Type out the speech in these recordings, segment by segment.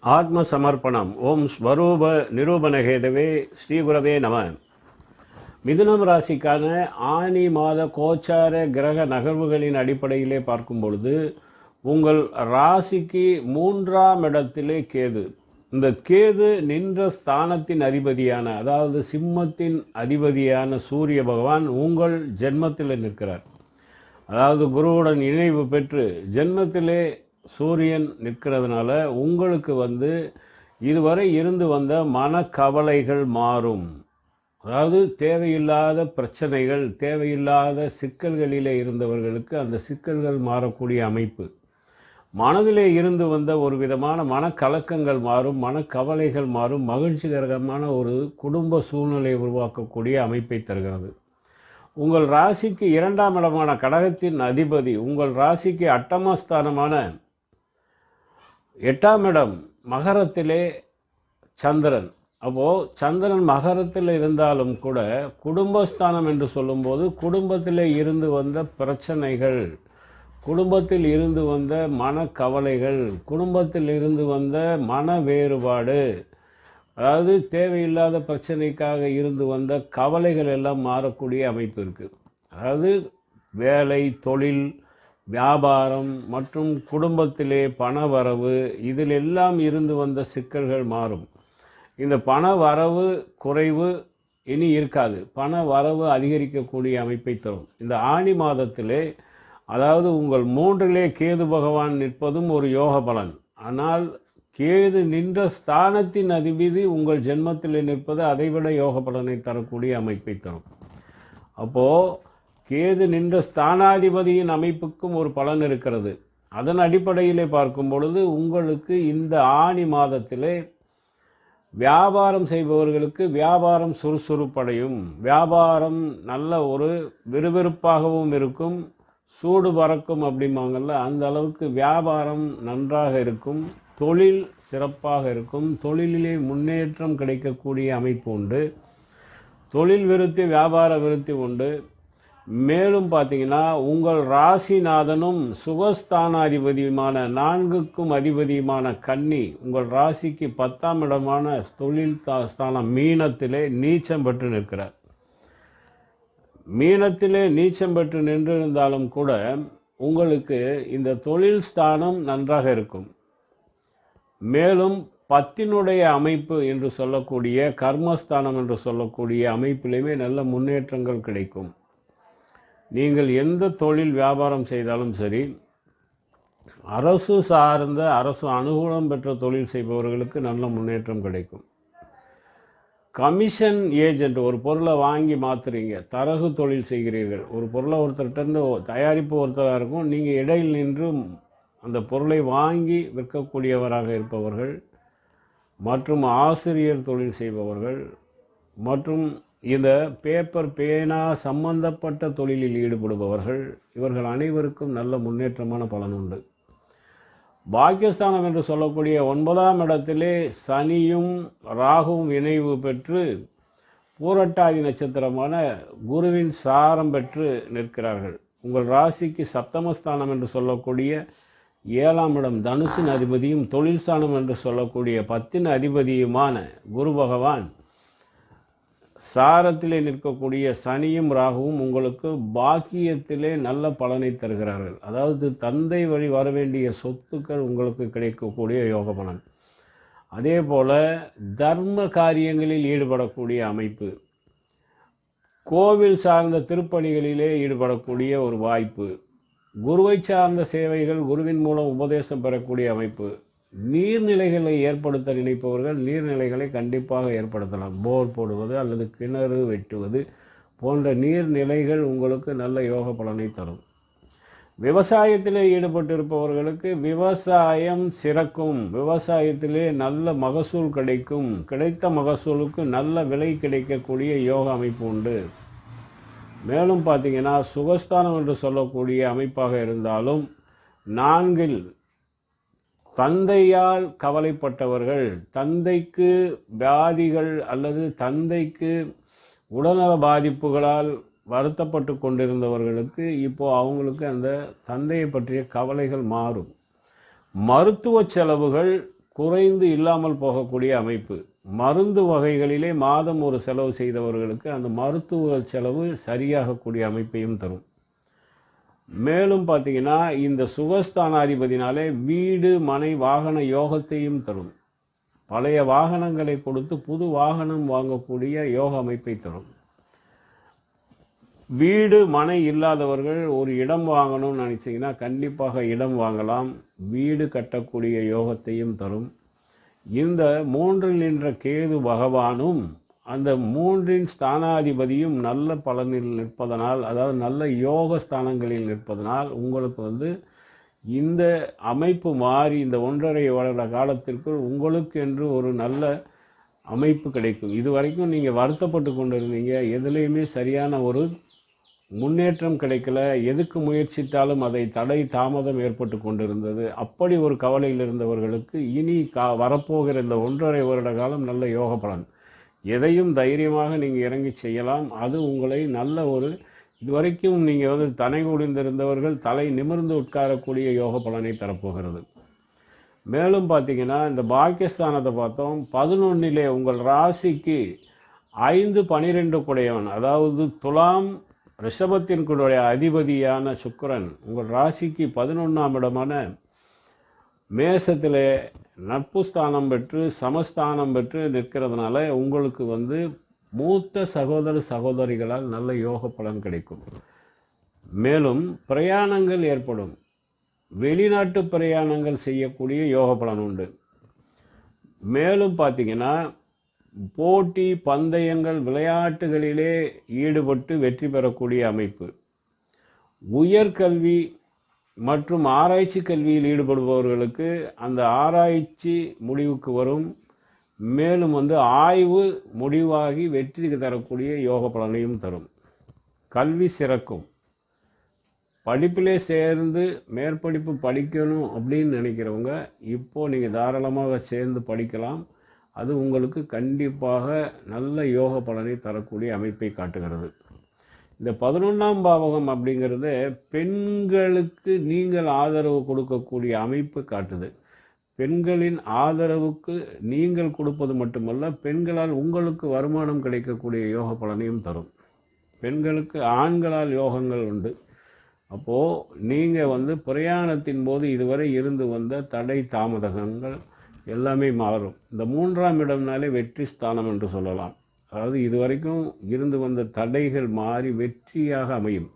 ஆத்ம சமர்ப்பணம் ஓம் ஸ்வரூப நிரூபணகேதவே ஸ்ரீகுரவே நம. மிதுனம் ராசிக்கான ஆனி மாத கோச்சார கிரக நகர்வுகளின் அடிப்படையிலே பார்க்கும் பொழுது உங்கள் ராசிக்கு மூன்றாம் இடத்திலே கேது. இந்த கேது நின்ற ஸ்தானத்தின் அதிபதியான அதாவது சிம்மத்தின் அதிபதியான சூரிய பகவான் உங்கள் ஜென்மத்தில் நிற்கிறார். அதாவது குருவுடன் இணைவு பெற்று ஜென்மத்திலே சூரியன் நிற்கிறதுனால உங்களுக்கு வந்து இதுவரை இருந்து வந்த மனக்கவலைகள் மாறும். அதாவது தேவையில்லாத பிரச்சனைகள் தேவையில்லாத சிக்கல்களில் இருந்தவர்களுக்கு அந்த சிக்கல்கள் மாறக்கூடிய அமைப்பு. மனதிலே இருந்து வந்த ஒரு விதமான மனக்கலக்கங்கள் மாறும் மனக்கவலைகள் மாறும் மகிழ்ச்சிகரமான ஒரு குடும்ப சூழ்நிலையை உருவாக்கக்கூடிய அமைப்பை தருகிறது. உங்கள் ராசிக்கு இரண்டாம் இடமான கடகத்தின் அதிபதி உங்கள் ராசிக்கு அட்டமஸ்தானமான எட்டாம் இடம் மகரத்திலே சந்திரன். அப்போது சந்திரன் மகரத்தில் இருந்தாலும் கூட குடும்பஸ்தானம் என்று சொல்லும்போது குடும்பத்திலே இருந்து வந்த பிரச்சனைகள் குடும்பத்தில் இருந்து வந்த மனக்கவலைகள் குடும்பத்தில் இருந்து வந்த மன வேறுபாடு அதாவது தேவையில்லாத பிரச்சனைக்காக இருந்து வந்த கவலைகள் எல்லாம் மாறக்கூடிய அமைப்பு இருக்குது அதாவது வேலை தொழில் வியாபாரம் மற்றும் குடும்பத்திலே பண வரவு இதில் எல்லாம் இருந்து வந்த சிக்கல்கள் மாறும். இந்த பண வரவு குறைவு இனி இருக்காது. பண வரவு அதிகரிக்கக்கூடிய அமைப்பை தரும். இந்த ஆணி மாதத்திலே அதாவது உங்கள் மூன்றிலே கேது பகவான் நிற்பதும் ஒரு யோக பலன். ஆனால் கேது நின்ற ஸ்தானத்தின் அதிபதி உங்கள் ஜென்மத்தில் நிற்பது அதைவிட யோக பலனை தரக்கூடிய அமைப்பை தரும். அப்போது கேது நின்ற ஸ்தானாதிபதியின் அமைப்புக்கும் ஒரு பலன் இருக்கிறது. அதன் அடிப்படையிலே பார்க்கும் பொழுது உங்களுக்கு இந்த ஆணி மாதத்திலே வியாபாரம் செய்பவர்களுக்கு வியாபாரம் சுறுசுறுப்படையும். வியாபாரம் நல்ல ஒரு விறுவிறுப்பாகவும் இருக்கும். சூடு பறக்கும் அப்படிம்பாங்கல்ல அந்த அளவுக்கு வியாபாரம் நன்றாக இருக்கும். தொழில் சிறப்பாக இருக்கும். தொழிலிலே முன்னேற்றம் கிடைக்கக்கூடிய அமைப்பு உண்டு. தொழில் விருத்தி வியாபார விருத்தி உண்டு. மேலும் பார்த்தீங்கன்னா உங்கள் ராசிநாதனும் சுகஸ்தானாதிபதியுமான நான்குக்கும் அதிபதியுமான கன்னி உங்கள் ராசிக்கு பத்தாம் இடமான தொழில் தா- ஸ்தானம் மீனத்திலே நீச்சம் பெற்று நிற்கிறார். மீனத்திலே நீச்சம் பெற்று நின்றிருந்தாலும் கூட உங்களுக்கு இந்த தொழில் ஸ்தானம் நன்றாக இருக்கும். மேலும் பத்தினுடைய அமைப்பு என்று சொல்லக்கூடிய கர்மஸ்தானம் என்று சொல்லக்கூடிய அமைப்பிலையுமே நல்ல முன்னேற்றங்கள் கிடைக்கும். நீங்கள் எந்த தொழில் வியாபாரம் செய்தாலும் சரி அரசு சார்ந்த அரசு அனுகூலம் பெற்ற தொழில் செய்பவர்களுக்கு நல்ல முன்னேற்றம் கிடைக்கும். கமிஷன் ஏஜென்ட் ஒரு பொருளை வாங்கி மாற்றுறீங்க தரகு தொழில் செய்கிறீர்கள் ஒரு பொருளை ஒருத்தர்கிட்டருந்து தயாரிப்பு ஒருத்தராக இருக்கும் நீங்கள் இடையில் நின்று அந்த பொருளை வாங்கி விற்கக்கூடியவராக இருப்பவர்கள் மற்றும் ஆசிரியர் தொழில் செய்பவர்கள் மற்றும் இந்த பேப்பர் பேனா சம்பந்தப்பட்ட தொழிலில் ஈடுபடுபவர்கள் இவர்கள் அனைவருக்கும் நல்ல முன்னேற்றமான பலன் உண்டு. பாக்கியஸ்தானம் என்று சொல்லக்கூடிய ஒன்பதாம் இடத்திலே சனியும் ராகுவும் இணைவு பெற்று பூரட்டாதி நட்சத்திரமான குருவின் சாரம் பெற்று நிற்கிறார்கள். உங்கள் ராசிக்கு சப்தமஸ்தானம் என்று சொல்லக்கூடிய ஏழாம் இடம் தனுசின் அதிபதியும் தொழில் ஸ்தானம் என்று சொல்லக்கூடிய பத்தின் அதிபதியுமான குரு பகவான் சாரத்திலே நிற்கக்கூடிய சனியும் ராகுவும் உங்களுக்கு பாக்கியத்திலே நல்ல பலனை தருகிறார்கள். அதாவது தந்தை வழி வர வேண்டிய சொத்துக்கள் உங்களுக்கு கிடைக்கக்கூடிய யோக பலன் அதே போல் தர்ம காரியங்களில் ஈடுபடக்கூடிய அமைப்பு. கோவில் சார்ந்த திருப்பணிகளிலே ஈடுபடக்கூடிய ஒரு வாய்ப்பு. குருவை சார்ந்த சேவைகள் குருவின் மூலம் உபதேசம் பெறக்கூடிய அமைப்பு. நீர்நிலைகளை ஏற்படுத்த நினைப்பவர்கள் நீர்நிலைகளை கண்டிப்பாக ஏற்படுத்தலாம். போர் போடுவது அல்லது கிணறு வெட்டுவது போன்ற நீர்நிலைகள் உங்களுக்கு நல்ல யோக பலனை தரும். விவசாயத்திலே ஈடுபட்டிருப்பவர்களுக்கு விவசாயம் சிறக்கும். விவசாயத்திலே நல்ல மகசூல் கிடைக்கும். கிடைத்த மகசூலுக்கு நல்ல விலை கிடைக்கக்கூடிய யோக அமைப்பு உண்டு. மேலும் பார்த்தீங்கன்னா சுகஸ்தானம் என்று சொல்லக்கூடிய அமைப்பாக இருந்தாலும் நான்கில் தந்தையால் கவலைப்பட்டவர்கள் தந்தைக்கு வியாதிகள் அல்லது தந்தைக்கு உடல்நல பாதிப்புகளால் வருத்தப்பட்டு கொண்டிருந்தவர்களுக்கு இப்போ அவங்களுக்கு அந்த தந்தையை பற்றிய கவலைகள் மாறும். மருத்துவ செலவுகள் குறைந்து இல்லாமல் போகக்கூடிய அமைப்பு. மருந்து வகைகளிலே மாதம் ஒரு செலவு செய்தவர்களுக்கு அந்த மருத்துவ செலவு சரியாகக்கூடிய அமைப்பையும் தரும். மேலும் பார்த்தீங்கன்னா இந்த சுகஸ்தானாதிபதினாலே வீடு மனை வாகன யோகத்தையும் தரும். பழைய வாகனங்களை கொடுத்து புது வாகனம் வாங்கக்கூடிய யோக அமைப்பை தரும். வீடு மனை இல்லாதவர்கள் ஒரு இடம் வாங்கணும்னு நினச்சிங்கன்னா கண்டிப்பாக இடம் வாங்கலாம். வீடு கட்டக்கூடிய யோகத்தையும் தரும். இந்த மூன்றில் நின்ற கேது பகவானும் அந்த மூன்றின் ஸ்தானாதிபதியும் நல்ல பலனில் நிற்பதனால் அதாவது நல்ல யோக ஸ்தானங்களில் நிற்பதனால் உங்களுக்கு வந்து இந்த அமைப்பு மாறி இந்த ஒன்றரை வருட காலத்திற்குள் உங்களுக்கு என்று ஒரு நல்ல அமைப்பு கிடைக்கும். இது வரைக்கும் நீங்கள் வருத்தப்பட்டு கொண்டு இருந்தீங்க எதுலேயுமே சரியான ஒரு முன்னேற்றம் கிடைக்கல. எதுக்கு முயற்சித்தாலும் அதை தடை தாமதம் ஏற்பட்டு கொண்டிருந்தது. அப்படி ஒரு கவலையில் இருந்தவர்களுக்கு இனி கா வரப்போகிற இந்த ஒன்றரை வருட காலம் நல்ல யோக பலன் எதையும் தைரியமாக நீங்கள் இறங்கி செய்யலாம். அது உங்களை நல்ல ஒரு இதுவரைக்கும் நீங்கள் வந்து தலை குடிந்திருந்தவர்கள் தலை நிமிர்ந்து உட்காரக்கூடிய யோக பலனை தரப்போகிறது. மேலும் பார்த்தீங்கன்னா இந்த பாக்கியஸ்தானத்தை பார்த்தோம். பதினொன்னிலே உங்கள் ராசிக்கு ஐந்து பனிரெண்டு குடையவன் அதாவது துலாம் ரிஷபத்தின்குடைய அதிபதியான சுக்கரன் உங்கள் ராசிக்கு பதினொன்றாம் இடமான மேசத்தில் நட்பு ஸ்தானம் பெற்று சமஸ்தானம் பெற்று நிற்கிறதுனால உங்களுக்கு வந்து மூத்த சகோதர சகோதரிகளால் நல்ல யோக பலன் கிடைக்கும். மேலும் பிரயாணங்கள் ஏற்படும். வெளிநாட்டு பிரயாணங்கள் செய்யக்கூடிய யோக பலன் உண்டு. மேலும் பார்த்தீங்கன்னா போட்டி பந்தயங்கள் விளையாட்டுகளிலே ஈடுபட்டு வெற்றி பெறக்கூடிய அமைப்பு. உயர்கல்வி மற்றும் ஆராய்ச்சி கல்வியில் ஈடுபடுபவர்களுக்கு அந்த ஆராய்ச்சி முடிவுக்கு வரும். மேலும் வந்து ஆய்வு முடிவாகி வெற்றிக்கு தரக்கூடிய யோக பலனையும் தரும். கல்வி சிறக்கும். படிப்பிலே சேர்ந்து மேற்படிப்பு படிக்கணும் அப்படின்னு நினைக்கிறவங்க இப்போது நீங்கள் தாராளமாக சேர்ந்து படிக்கலாம். அது உங்களுக்கு கண்டிப்பாக நல்ல யோக பலனை தரக்கூடிய அமைப்பை காட்டுகிறது. இந்த பதினொன்றாம் பாவகம் அப்படிங்கிறது பெண்களுக்கு நீங்கள் ஆதரவு கொடுக்கக்கூடிய அமைப்பு காட்டுது. பெண்களின் ஆதரவுக்கு நீங்கள் கொடுப்பது மட்டுமல்ல பெண்களால் உங்களுக்கு வருமானம் கிடைக்கக்கூடிய யோக பலனையும் தரும். பெண்களுக்கு ஆண்களால் யோகங்கள் உண்டு. அப்போது நீங்கள் வந்து பிரயாணத்தின் போது இதுவரை இருந்து வந்த தடை தாமதங்கள் எல்லாமே மாறும். இந்த மூன்றாம் இடம்னாலே வெற்றி ஸ்தானம் என்று சொல்லலாம். அதாவது இதுவரைக்கும் இருந்து வந்த தடைகள் மாறி வெற்றியாக அமையும்.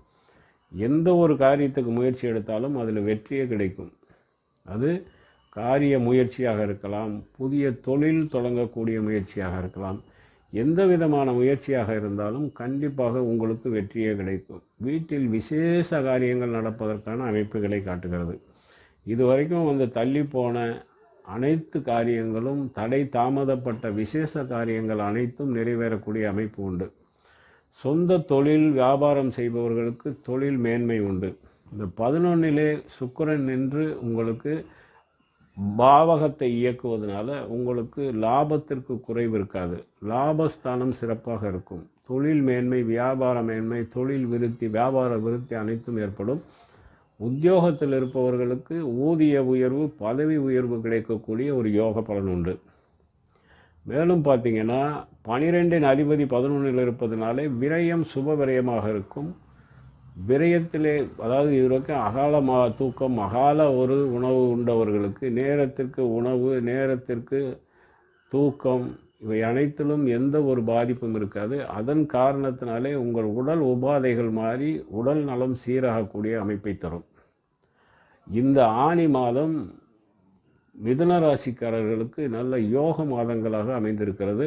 எந்த ஒரு காரியத்துக்கு முயற்சி எடுத்தாலும் அதில் வெற்றியே கிடைக்கும். அது காரிய முயற்சியாக இருக்கலாம் புதிய தொழில் தொடங்கக்கூடிய முயற்சியாக இருக்கலாம். எந்த விதமான முயற்சியாக இருந்தாலும் கண்டிப்பாக உங்களுக்கு வெற்றியே கிடைக்கும். வீட்டில் விசேஷ காரியங்கள் நடப்பதற்கான அமைப்புகளை காட்டுகிறது. இதுவரைக்கும் வந்து தள்ளி போன அனைத்து காரியங்களும் தடை தாமதப்பட்ட விசேஷ காரியங்கள் அனைத்தும் நிறைவேறக்கூடிய அமைப்பு உண்டு. சொந்த தொழில் வியாபாரம் செய்பவர்களுக்கு தொழில் மேன்மை உண்டு. இந்த பதினொன்னிலே சுக்கரன் நின்று உங்களுக்கு பாவகத்தை இயக்குவதனால உங்களுக்கு லாபத்திற்கு குறைவு இருக்காது. லாபஸ்தானம் சிறப்பாக இருக்கும். தொழில் மேன்மை வியாபார மேன்மை தொழில் விருத்தி வியாபார விருத்தி அனைத்தும் ஏற்படும். உத்தியோகத்தில் இருப்பவர்களுக்கு ஊதிய உயர்வு பதவி உயர்வு கிடைக்கக்கூடிய ஒரு யோக பலன் உண்டு. மேலும் பார்த்தீங்கன்னா பனிரெண்டின் அதிபதி பதினொன்றில் இருப்பதனாலே விரயம் சுப விரயமாக இருக்கும். விரயத்திலே அதாவது இதுவரைக்கும் அகால தூக்கம் அகால ஒரு உணவு உண்டவர்களுக்கு நேரத்திற்கு உணவு நேரத்திற்கு தூக்கம் இவை அனைத்திலும் எந்த ஒரு பாதிப்பும் இருக்காது. அதன் காரணத்தினாலே உங்கள் உடல் உபாதைகள் மாறி உடல் நலம் சீராகக்கூடிய அமைப்பை தரும். இந்த ஆணி மாதம் மிதன ராசிக்காரர்களுக்கு நல்ல யோக மாதங்களாக அமைந்திருக்கிறது.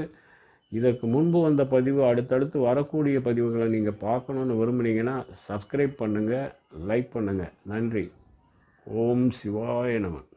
இதற்கு முன்பு வந்த பதிவு அடுத்தடுத்து வரக்கூடிய பதிவுகளை நீங்கள் பார்க்கணுன்னு விரும்புனீங்கன்னா சப்ஸ்கிரைப் பண்ணுங்கள் லைக் பண்ணுங்கள் நன்றி. ஓம் சிவாய நமன்